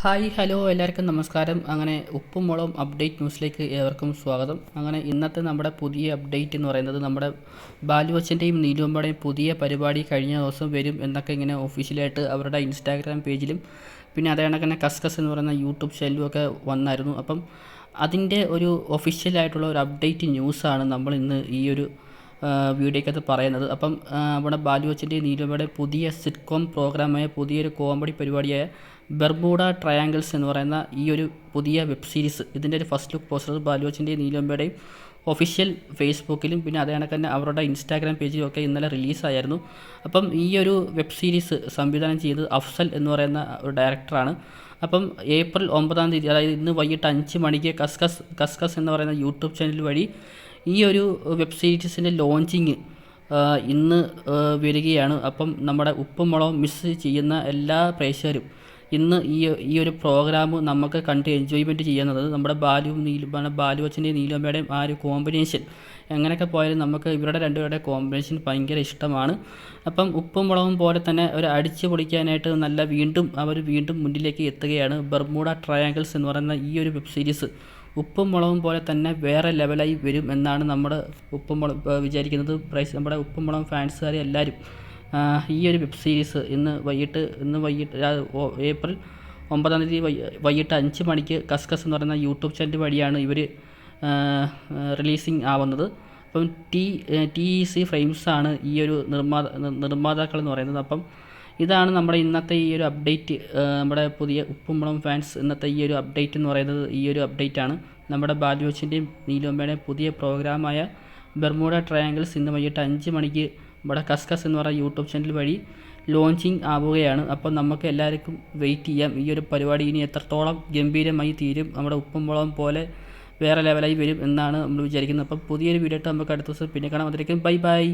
Hi hello എല്ലാവർക്കും നമസ്കാരം. അങ്ങനെ ഉപ്പും മുളകും അപ്ഡേറ്റ് ന്യൂസിലേക്ക് ഏവർക്കും സ്വാഗതം. അങ്ങനെ ഇന്നത്തെ നമ്മുടെ പുതിയ അപ്ഡേറ്റ് എന്ന് പറയുന്നത് നമ്മുടെ ബാലുവച്ചന്റെയും നീലുവമ്പയുടെയും പുതിയ പരിപാടി കഴിഞ്ഞ ദിവസം വരും എന്നൊക്കെ ഇങ്ങനെ ഒഫീഷ്യലായിട്ട് അവരുടെ ഇൻസ്റ്റാഗ്രാം പേജിലും പിന്നെ അതേ കണക്കിന് കസ്കസ് എന്ന് പറയുന്ന യൂട്യൂബ് ചാനലും ഒക്കെ വന്നായിരുന്നു. അപ്പം അതിന്റെ ഒരു ഒഫീഷ്യലായിട്ടുള്ള ഒരു അപ്ഡേറ്റ് ന്യൂസാണ് നമ്മൾ ഇന്ന് ഈ ഒരു വീഡിയോക്കകത്ത് പറയുന്നത്. അപ്പം ഇവിടെ ബാലു അച്ഛന്റെ നീലുമയുടെ പുതിയ സിറ്റ്കോം പ്രോഗ്രാമായ പുതിയൊരു കോമഡി പരിപാടിയായ ബെർബൂഡ ട്രയാങ്കിൾസ് എന്ന് പറയുന്ന ഈ ഒരു പുതിയ വെബ് സീരീസ് ഇതിന്റെ ഒരു ഫസ്റ്റ് ലുക്ക് പോസ്റ്റർ ബാലു അച്ഛന്റെ നീലുമയുടെയും ഒഫീഷ്യൽ ഫേസ്ബുക്കിലും പിന്നെ അതേ കണക്ക് തന്നെ അവരുടെ ഇൻസ്റ്റാഗ്രാം പേജിലും ഒക്കെ ഇന്നലെ റിലീസായിരുന്നു അപ്പം ഈ ഒരു വെബ് സീരീസ് സംവിധാനം ചെയ്തത് അഫ്സൽ എന്ന് പറയുന്ന ഒരു ഡയറക്ടറാണ് അപ്പം ഏപ്രിൽ ഒമ്പതാം തീയതി അതായത് ഇന്ന് വൈകിട്ട് അഞ്ച് മണിക്ക് കസ്കസ് കസ്കസ് എന്ന് പറയുന്ന യൂട്യൂബ് ചാനൽ വഴി ഈ ഒരു വെബ് സീരീസിന്റെ ലോഞ്ചിങ് ഇന്ന് വരികയാണ്. അപ്പം നമ്മുടെ ഉപ്പും മുളകും മിസ് ചെയ്യുന്ന എല്ലാ പ്രേക്ഷകരും ഇന്ന് ഈ ഈ ഒരു പ്രോഗ്രാം നമുക്ക് കണ്ട് എൻജോയ്മെന്റ് ചെയ്യുന്നത് നമ്മുടെ ബാലുവും നീലു ബാലു അച്ഛന്റെയും നീലുമ്മയുടെയും ആ ഒരു കോമ്പിനേഷൻ എങ്ങനെയൊക്കെ പോയാലും നമുക്ക് ഇവരുടെ രണ്ടുപേരുടെ കോമ്പിനേഷൻ ഭയങ്കര ഇഷ്ടമാണ്. അപ്പം ഉപ്പും മുളകും പോലെ തന്നെ ഒരു അടിച്ചു പൊളിക്കാനായിട്ട് നല്ല വീണ്ടും അവർ വീണ്ടും മുന്നിലേക്ക് എത്തുകയാണ്. ബർമൂഡ ട്രയാങ്കിൾസ് എന്ന് പറയുന്ന ഈ ഒരു വെബ് സീരീസ് ഉപ്പും മുളകും പോലെ തന്നെ വേറെ ലെവലായി വരും എന്നാണ് നമ്മുടെ ഉപ്പും മുളക് വിചാരിക്കുന്നത്. പ്രൈസ് നമ്മുടെ ഉപ്പും മുളകും ഫാൻസുകാർ എല്ലാവരും. ഈ ഒരു വെബ് സീരീസ് ഇന്ന് വൈകിട്ട് ഇന്ന് വൈകിട്ട് ഏപ്രിൽ ഒമ്പതാം തീയതി വൈകിട്ട് അഞ്ച് മണിക്ക് കസ്കസ് എന്ന് പറയുന്ന യൂട്യൂബ് ചാനൽ വഴിയാണ് ഇവർ റിലീസിങ് ആവുന്നത്. അപ്പം T T E C frames ആണ് ഈ ഒരു നിർമ്മാത നിർമ്മാതാക്കൾ എന്ന് പറയുന്നത്. അപ്പം ഇതാണ് നമ്മുടെ ഇന്നത്തെ ഈ ഒരു അപ്ഡേറ്റ് നമ്മുടെ പുതിയ ഉപ്പുമ്പളം ഫാൻസ് ഇന്നത്തെ ഈ ഒരു അപ്ഡേറ്റ് എന്ന് പറയുന്നത് ഈ ഒരു അപ്ഡേറ്റ് ആണ്. നമ്മുടെ ബാലുവച്ചിന്റെയും നീലോമ്പയുടെയും പുതിയ പ്രോഗ്രാമായ ബെർമൂഡ ട്രയാങ്കിൾസ് ഇന്ന് വൈകിട്ട് അഞ്ച് മണിക്ക് നമ്മുടെ കസ്കസ് എന്ന് പറയുന്ന യൂട്യൂബ് ചാനൽ വഴി ലോഞ്ചിങ് ആവുകയാണ്. അപ്പോൾ നമുക്ക് എല്ലാവർക്കും വെയിറ്റ് ചെയ്യാം. ഈ ഒരു പരിപാടി ഇനി എത്രത്തോളം ഗംഭീരമായി തീരും നമ്മുടെ ഉപ്പും മുളകും പോലെ വേറെ ലെവലായി വരും എന്നാണ് നമ്മൾ വിചാരിക്കുന്നത്. അപ്പോൾ പുതിയൊരു വീഡിയോ ആയിട്ട് നമുക്ക് അടുത്ത ദിവസം പിന്നെ കാണാം. അതിലേക്കും ബൈ ബൈ